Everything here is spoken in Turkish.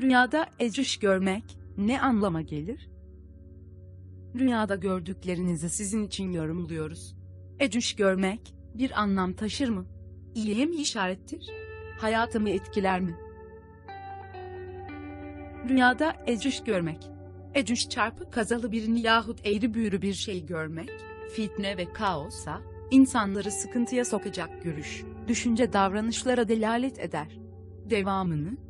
Rüyada ecüş görmek ne anlama gelir? Rüyada gördüklerinizi sizin için yorumluyoruz. Ecüş görmek bir anlam taşır mı? İyiye mi işarettir? Hayatımı etkiler mi? Rüyada ecüş görmek. Ecüş çarpı kazalı birini yahut eğri büğrü bir şey görmek, fitne ve kaosa, insanları sıkıntıya sokacak görüş, düşünce davranışlara delalet eder. Devamını